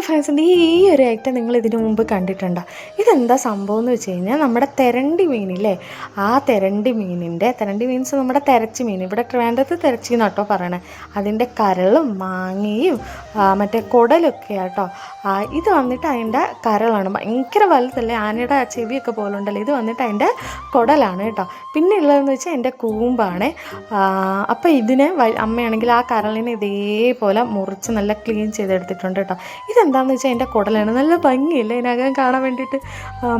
Hello friends ഈ ഒരു item നിങ്ങൾ ഇതിനു മുമ്പ് കണ്ടിട്ടുണ്ടോ? ഇതെന്താ സംഭവം എന്ന് വെച്ച് കഴിഞ്ഞാൽ നമ്മുടെ തെരണ്ടി മീനില്ലേ ആ തെരണ്ടി മീനിന്റെ തെരണ്ടി മീൻസ് നമ്മുടെ തിരച്ചി മീൻ. ഇവിടെ ട്രിവാൻഡ്രത്ത് തിരച്ചി എന്നാട്ടോ പറയണേ. അതിന്റെ കരളും മാങ്ങയും മറ്റേ കുടലൊക്കെ ആട്ടോ ഇത് വന്നിട്ട് അതിന്റെ കരളാണ്. ഭയങ്കര വലുതല്ലേ? ആനയുടെ ചെവിയൊക്കെ പോലെ ഉണ്ടല്ലോ. ഇത് വന്നിട്ട് അതിന്റെ കുടലാണ് കേട്ടോ പിന്നെ ഉള്ളതെന്ന് വെച്ചാൽ എന്റെ കൂമ്പാണ്. അപ്പോൾ ഇതിനെ അമ്മയാണെങ്കിൽ ആ കരളിനെ ഇതേപോലെ മുറിച്ച് നല്ല ക്ലീൻ ചെയ്തെടുത്തിട്ടുണ്ട് കേട്ടോ ഇതെന്താണെന്ന് വെച്ചാൽ എന്റെ കുടലാണ്. നല്ല ഭംഗിയല്ലേ ഇതിനകം കാണാൻ വേണ്ടിയിട്ട്.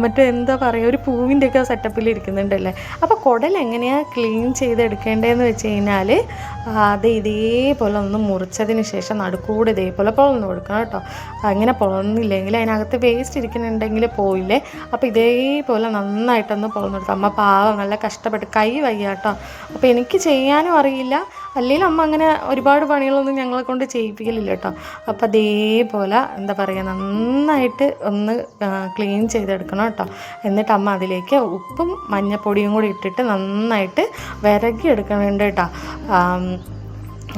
മറ്റേ എന്താ പറയുക ഒരു പൂവിന്റെ ഒക്കെ സെറ്റപ്പിൽ ഇരിക്കുന്നുണ്ടല്ലേ. അപ്പോൾ കുടൽ എങ്ങനെയാണ് ക്ലീൻ ചെയ്തെടുക്കേണ്ടതെന്ന് വെച്ച് കഴിഞ്ഞാൽ അത് ഇതേപോലെ ഒന്ന് മുറിച്ചതിന് ശേഷം നടുക്കൂടെ ഇതേപോലെ പൊളന്ന് കൊടുക്കണം കേട്ടോ. അങ്ങനെ പൊളന്നില്ലെങ്കിൽ അതിനകത്ത് വേസ്റ്റ് ഇരിക്കുന്നുണ്ടെങ്കിൽ പോയില്ലേ. അപ്പോൾ ഇതേപോലെ നന്നായിട്ടൊന്ന് പൊളന്ന് അമ്മ പാവം നല്ല കഷ്ടപ്പെട്ട് കൈ വയ്യാട്ടോ. അപ്പോൾ എനിക്ക് ചെയ്യാനും അറിയില്ല. അല്ലെങ്കിൽ അമ്മ അങ്ങനെ ഒരുപാട് പണികളൊന്നും ഞങ്ങളെ കൊണ്ട് ചെയ്യിപ്പിക്കലില്ല കേട്ടോ. അപ്പം അതേപോലെ എന്താ പറയുക നന്നായിട്ട് ഒന്ന് ക്ലീൻ ചെയ്തെടുക്കണം കേട്ടോ. എന്നിട്ട് അമ്മ അതിലേക്ക് ഉപ്പും മഞ്ഞപ്പൊടിയും കൂടി ഇട്ടിട്ട് നന്നായിട്ട് വിരകി എടുക്കണുണ്ട് കേട്ടോ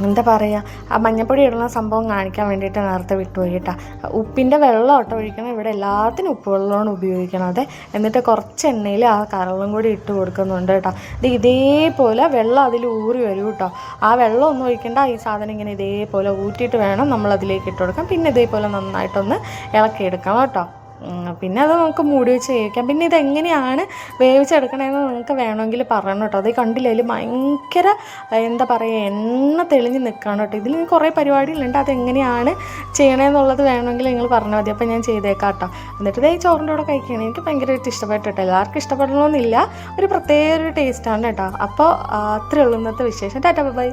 എന്താ പറയുക ആ മഞ്ഞപ്പൊടി ഇടുന്ന സംഭവം കാണിക്കാൻ വേണ്ടിയിട്ട് നേരത്തെ വിട്ടുപോയി കേട്ടോ ഉപ്പിന്റെ വെള്ളം ഒട്ട ഒഴിക്കണം. ഇവിടെ എല്ലാത്തിനും ഉപ്പ് വെള്ളമാണ് ഉപയോഗിക്കണത്. എന്നിട്ട് കുറച്ച് എണ്ണയിൽ ആ കറളും കൂടി ഇട്ട് കൊടുക്കുന്നുണ്ട് കേട്ടോ. ഇത് ഇതേപോലെ വെള്ളം അതിൽ ഊറി വരും കേട്ടോ. ആ വെള്ളം ഒന്നും ഒഴിക്കേണ്ട. ഈ സാധനം ഇങ്ങനെ ഇതേപോലെ ഊറ്റിയിട്ട് വേണം നമ്മൾ അതിലേക്ക് ഇട്ട് കൊടുക്കാം പിന്നെ ഇതേപോലെ നന്നായിട്ടൊന്ന് ഇളക്കിയെടുക്കണം കേട്ടോ. പിന്നെ അത് നമുക്ക് മൂടി വെച്ച് വേവിക്കാം. പിന്നെ ഇതെങ്ങനെയാണ് വേവിച്ചെടുക്കണമെന്ന് നിങ്ങൾക്ക് വേണമെങ്കിൽ പറയണം കേട്ടോ. അത് കണ്ടില്ല? അതിൽ ഭയങ്കര എന്താ പറയുക എണ്ണ തെളിഞ്ഞ് നിൽക്കണം കേട്ടോ. ഇതിൽ കുറേ പരിപാടികളുണ്ട്. അതെങ്ങനെയാണ് ചെയ്യണമെന്നുള്ളത് വേണമെങ്കിൽ നിങ്ങൾ പറഞ്ഞാൽ മതി. അപ്പോൾ ഞാൻ ചെയ്തേക്കാം കേട്ടോ. എന്നിട്ട് ഇതേ ചോറിന്റെ കൂടെ കഴിക്കുകയാണ്. എനിക്ക് ഭയങ്കരമായിട്ട് ഇഷ്ടപ്പെട്ടു കേട്ടോ. എല്ലാവർക്കും ഇഷ്ടപ്പെടണമെന്നില്ല ഒരു പ്രത്യേക ഒരു ടേസ്റ്റാണ് കേട്ടോ. അപ്പോൾ അത്രേ ഉള്ളൂ ഇന്നത്തെ വിശേഷം. Tata bye.